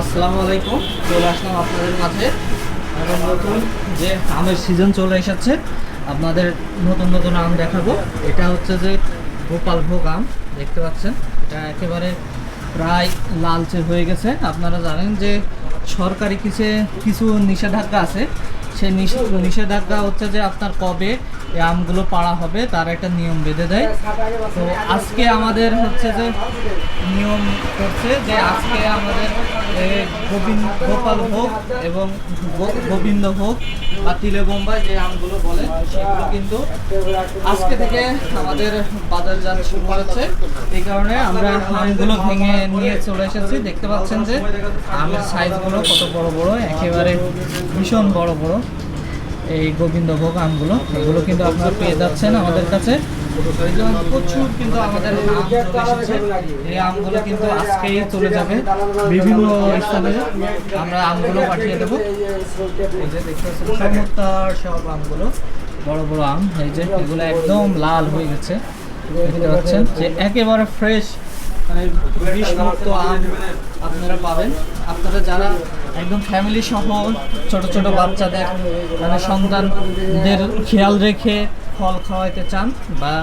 আসসালামু আলাইকুম। চলে আসলাম আপনাদের মাঝে। এখন নতুন যে আমের সিজন চলে এসেছে, আপনাদের নতুন নতুন আম দেখাবো। এটা হচ্ছে যে গোপাল ভোগ আম, দেখতে পাচ্ছেন। এটা একেবারে প্রায় লালচে হয়ে গেছে। আপনারা জানেন যে সরকারি কিছু কিছু নিষেধাজ্ঞা আছে। সেই নিষেধাজ্ঞা হচ্ছে যে আপনার কবে আমগুলো পাড়া হবে, তার একটা নিয়ম বেঁধে দেয়। তো আজকে আমাদের হচ্ছে যে নিয়ম করছে যে আজকে আমাদের গোবিন্দ গোপাল হোক এবং গোবিন্দ হোক বা তিলে যে আমগুলো বলে, সেগুলো কিন্তু আজকে থেকে আমাদের বাজারজাত শুরু হচ্ছে এই কারণে আমরা আমগুলো ভেঙে নিয়ে চলে এসেছি। দেখতে পাচ্ছেন যে আমের সাইজগুলো কত বড় বড়, একেবারে ভীষণ বড় বড়। এই গোবিন্দভোগ আমগুলো। এগুলো কিন্তু আপনারা পেয়ে যাচ্ছেন আমাদের কাছে। প্রচুর কিন্তু আমাদের এই আমগুলো কিন্তু আজকেই চলে যাবে। বিভিন্ন স্থানে আমরা আমগুলো পাঠিয়ে দেবো। এই সব আমগুলো। বড় বড় আম, এই যে এগুলো একদম লাল হয়ে গেছে। দেখতে পাচ্ছেন যে একেবারে ফ্রেশ মানে বিষমুক্ত আম আপনারা পাবেন। আপনারা যারা একদম ফ্যামিলি সহ ছোট ছোট বাচ্চাদের মানে সন্তানদের খেয়াল রেখে ফল খাওয়াইতে চান বা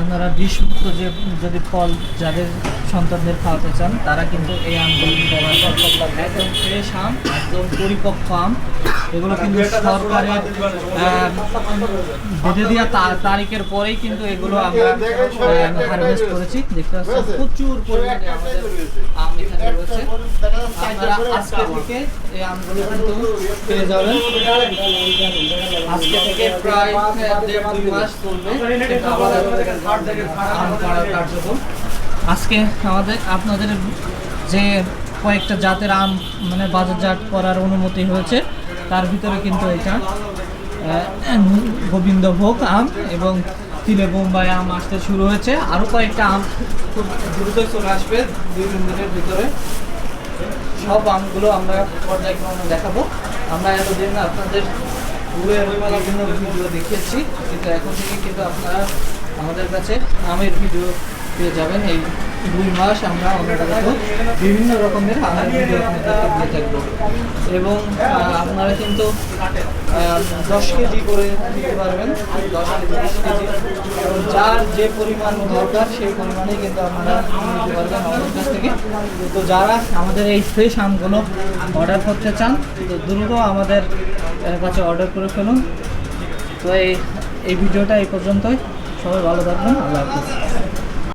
আপনারা বিষমুক্ত যে, যদি ফল যাদের সন্তানদের খাওয়াতে চান, তারা কিন্তু এই আমগুলো একদম ফ্রেশ আম, একদম পরিপক্ক আম। এগুলো কিন্তু সরকারের বেঁধে দেওয়া তারিখের পরেই কিন্তু এগুলো আমরা হারভেস্ট করেছি। দেখতে পাচ্ছেন, প্রচুর পরিমাণে আমাদের আম এখানে রয়েছে। আপনারা আজকে থেকে এই আমগুলো কিন্তু পেয়ে যাবেন। আজকে থেকে প্রায় দেড় মাস আম পাড়ার কার্যক্রম। আজকে আমাদের আপনাদের যে কয়েকটা জাতের আম মানে বাজারজাত করার অনুমতি হয়েছে। তার ভিতরে কিন্তু এটা গোবিন্দভোগ আম এবং তিলে বোম্বাই আম আসতে শুরু হয়েছে। আরও কয়েকটা আম খুব দ্রুত চলে আসবে দুই তিন দিনের ভিতরে। সব আমগুলো আমরা পর্যায়ক্রমে দেখাবো। আমরা এতদিন আপনাদের ঘুরে বিভিন্ন ভিডিও দেখিয়েছি। কিন্তু এখন থেকে কিন্তু আপনারা আমাদের কাছে আমের ভিডিও পেয়ে যাবেন। এই দুই মাস আমরা অন্তত বিভিন্ন রকমের আমের ভিডিও আপনাদেরকে দিয়ে থাকব। এবং আপনারা কিন্তু দশ কেজি করে দিতে পারবেন। দশ কেজি কেজি। এবং যার যে পরিমাণ দরকার, সেই পরিমাণেই কিন্তু আপনারা নিতে পারবেন আমাদের কাছ থেকে। তো যারা আমাদের এই ফ্রেশ আমগুলো অর্ডার করতে চান, তো দ্রুত আমাদের কাছে অর্ডার করে ফেলুন। তো এই এই ভিডিওটা এই পর্যন্তই। সবাই ভালো থাকবেন। আল্লাহ হাফিজ।